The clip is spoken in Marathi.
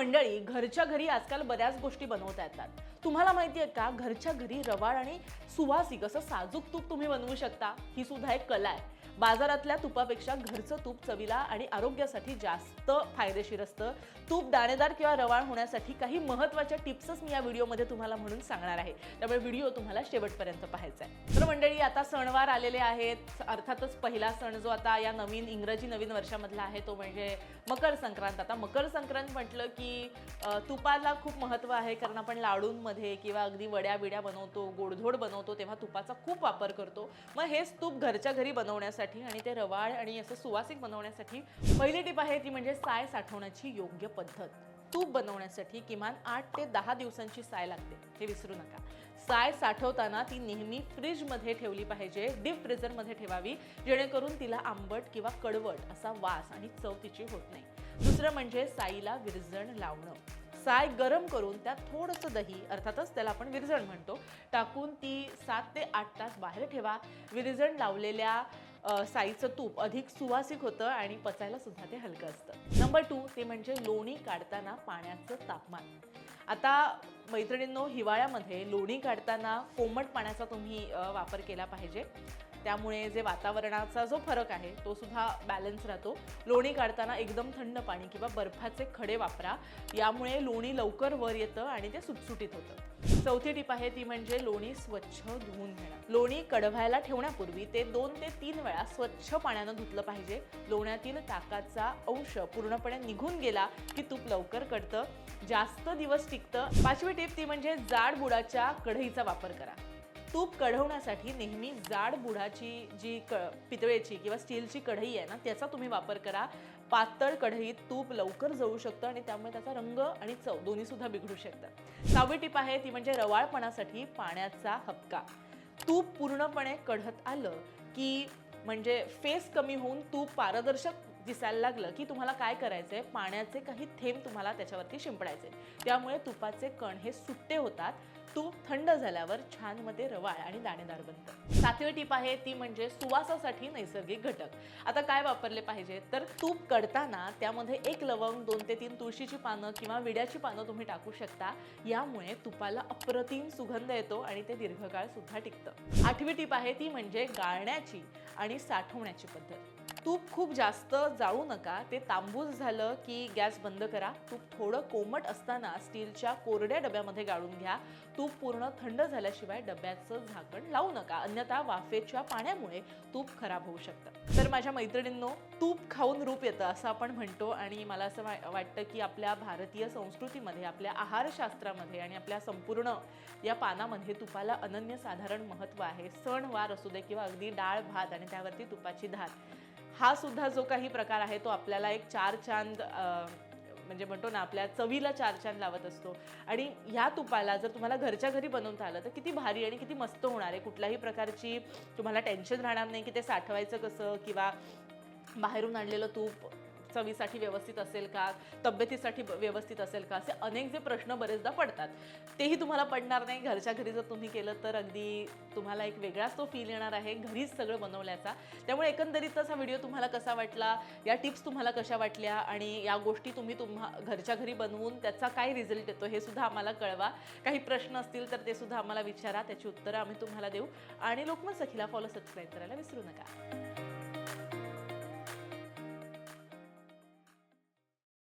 मंडळी घरच्या घरी आजकाल बऱ्याच गोष्टी बनवता येतात. तुम्हाला माहिती आहे का? घरच्या घरी रवाळ आणि सुवासिक असं साजूक तूप तुम्ही बनवू शकता. ही सुद्धा एक कला आहे. बाजारातल्या तुपापेक्षा घरचं तूप चवीला आणि आरोग्यासाठी जास्त फायदेशीर असतं. तूप दाणेदार किंवा रवाळ होण्यासाठी काही महत्त्वाच्या टिप्सच मी या व्हिडिओमध्ये तुम्हाला म्हणून सांगणार आहे. त्यामुळे व्हिडिओ तुम्हाला शेवटपर्यंत पाहायचा आहे. तर मंडळी आता सणवार आलेले आहेत. अर्थातच पहिला सण जो आता या नवीन इंग्रजी नवीन वर्षामधला आहे तो म्हणजे मकर संक्रांत. आता मकर संक्रांत म्हटलं की तुपाला खूप महत्त्व आहे. कारण आपण लाडूंमध्ये किंवा अगदी वड्या बिड्या बनवतो गोडधोड बनवतो तेव्हा तुपाचा खूप वापर करतो. मग हेच तूप घरच्या घरी बनवण्यासाठी आणि ते रवाळ आणि असं सुवासिक बनवण्यासाठी पहिली टीप आहे ती म्हणजे साय साठवण्याची योग्य पद्धत. तूप बनवण्यासाठी किमान आठ ते दहा दिवसांची साय लागते. हे विसरू नका. साय साठवताना ती नेहमी फ्रीजमध्ये ठेवली पाहिजे डीप फ्रीझरमध्ये ठेवावी जेणेकरून तिला आंबट किंवा कडवट असा वास आणि चव तिची होत नाही. दुसरं म्हणजे साईला विरजण लावणं. साय गरम करून त्यात थोडंसं दही अर्थातच त्याला आपण विरजण म्हणतो टाकून ती सात ते आठ तास बाहेर ठेवा. विरजण लावलेल्या साईचं तूप अधिक सुवासिक होतं आणि पचायला सुद्धा ते हलकं असतं. नंबर टू ते म्हणजे लोणी काढताना पाण्याचं तापमान. आता मैत्रिणींनो हिवाळ्यामध्ये लोणी काढताना कोमट पाण्याचा तुम्ही वापर केला पाहिजे. त्यामुळे जे वातावरणाचा जो फरक आहे तो सुद्धा बॅलन्स राहतो. लोणी काढताना एकदम थंड पाणी किंवा बर्फाचे खडे वापरा. यामुळे लोणी लवकर वर येतं आणि ते सुटसुटीत होतं. चौथी टीप आहे ती म्हणजे लोणी स्वच्छ धुवून घेणं. लोणी कडवायला ठेवण्यापूर्वी ते दोन ते तीन वेळा स्वच्छ पाण्यानं धुतलं पाहिजे. लोण्यातील ताकाचा अंश पूर्णपणे निघून गेला की तूप लवकर कडतं. जास्त दिवस टिकतं. पाचवी टिप ती म्हणजे जाड बुडाच्या कढईचा वापर करा. तूप कढवण्यासाठी नेहमी जाड बुडाची जी क पितळेची किंवा स्टीलची कढई आहे ना त्याचा तुम्ही वापर करा. पातळ कढईत तूप लवकर जळू शकतं आणि त्यामुळे त्याचा रंग आणि चव दोन्ही सुद्धा बिघडू शकतं सहावी टीप आहे ती म्हणजे रवाळपणासाठी पाण्याचा हक्का. तूप पूर्णपणे कढत आलं की म्हणजे फेस कमी होऊन तूप पारदर्शक दिसायला लागलं की तुम्हाला काय करायचंय? पाण्याचे काही थेंब तुम्हाला त्याच्यावरती शिंपडायचे त्यामुळे तुपाचे कण हे सुट्टे होतात. तूप थंड झाल्यावर छानमध्ये रवाळ आणि दाणेदार बनतं. सातवी टीप आहे ती म्हणजे सुवासासाठी नैसर्गिक घटक. आता काय वापरले पाहिजे? तर तूप कडताना त्यामध्ये एक लवंग दोन ते तीन तुळशीची पानं किंवा विड्याची पानं तुम्ही टाकू शकता. यामुळे तुपाला अप्रतिम सुगंध येतो आणि ते दीर्घकाळ सुद्धा टिकतं. आठवी टीप आहे ती म्हणजे गाळण्याची आणि साठवण्याची पद्धत. तूप खूप जास्त जाळू नका. ते तांबूस झालं की गॅस बंद करा. तूप थोडं कोमट असताना स्टीलच्या कोरड्या डब्यामध्ये गाळून घ्या. तूप पूर्ण थंड झाल्याशिवाय डब्याचं झाकण लावू नका. अन्यथा वाफेच्या पाण्यामुळे तूप खराब होऊ शकतं. तर माझ्या मैत्रिणींनो तूप खाऊन रूप येतं असं आपण म्हणतो आणि मला असं वा- वाटतं की आपल्या भारतीय संस्कृतीमध्ये आपल्या आहारशास्त्रामध्ये आणि आपल्या संपूर्ण या पानामध्ये तुपाला अनन्यसाधारण महत्त्व आहे. सणवार असू दे किंवा अगदी डाळ भात आणि त्यावरती तुपाची धार. हा सुद्धा जो काही प्रकार आहे तो आपल्याला एक चार चांद म्हणजे म्हणतो ना आपल्या चवीला चार चांद लावत असतो. आणि ह्या तुपाला जर तुम्हाला घरच्या घरी बनवता आलं तर किती भारी आणि किती मस्त होणार आहे. कुठल्याही प्रकारची तुम्हाला टेन्शन राहणार नाही की ते साठवायचं कसं किंवा बाहेरून आणलेलं तूप चवीसाठी व्यवस्थित असेल का? तब्येतीसाठी व्यवस्थित असेल का? असे अनेक जे प्रश्न बरेचदा पडतात. तेही तुम्हाला पडणार नाही. घरच्या घरी जर तुम्ही केलं तर अगदी तुम्हाला एक वेगळाच तो फील येणार आहे. घरीच सगळं बनवल्याचा. त्यामुळे एकंदरीतच हा व्हिडिओ तुम्हाला कसा वाटला? या टिप्स तुम्हाला कशा वाटल्या? आणि या गोष्टी तुम्ही तुम्हा घरच्या घरी बनवून त्याचा काय रिझल्ट येतो हे सुद्धा आम्हाला कळवा. काही प्रश्न असतील तर ते सुद्धा आम्हाला विचारा. त्याची उत्तरं आम्ही तुम्हाला देऊ. आणि लोकमत सखीला फॉलो सबस्क्राईब करायला विसरू नका.